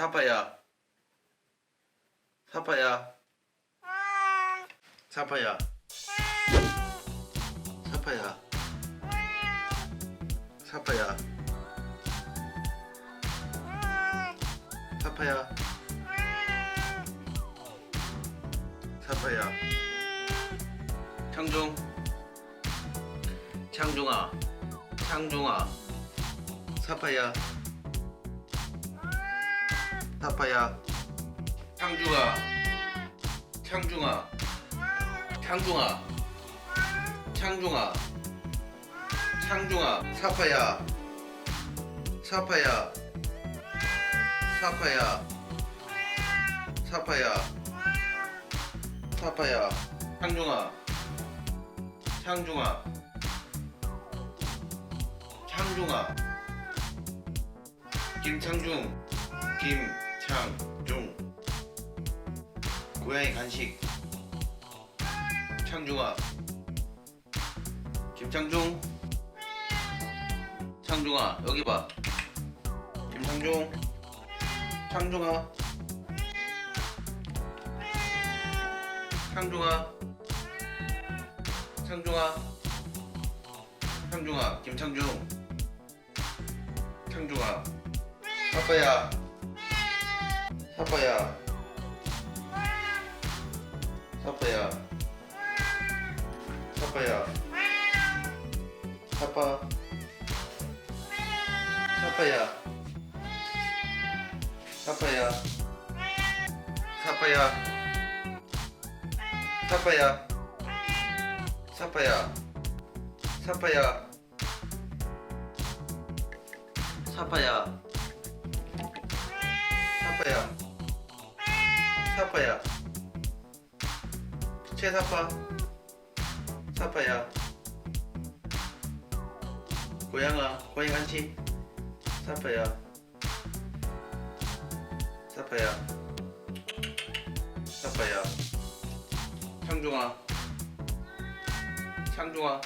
사파야. 사파야. 사파야. 사파야. 사파야. 사파야. 사파야. 창중. 창중아. 창중아. 사파야. 사파야. 창중아. 창중아. 창중아. 창중아. 창중아. 사파야. 사파야. 사파야. 사파야. 사파야. 창중아. 창중아. 창중아. 김창중. 김 창중. 고양이 간식. 창중아. 김창중. 창중아, 여기 봐. 김창중. 창중아. 창중아. 창중아. 창중아, 김창중. 창중아. 아빠야. 아빠야. 아빠야. 아빠야. 아빠. 아빠야. 아빠야. 사파야. 사파야. 사파야. 사파야. 사파야. 사파야. 사파야. 최사파. 사파야. 고양아, 고양이 한시. 사파야. 사파야. 사파야. 창중아. 창중아.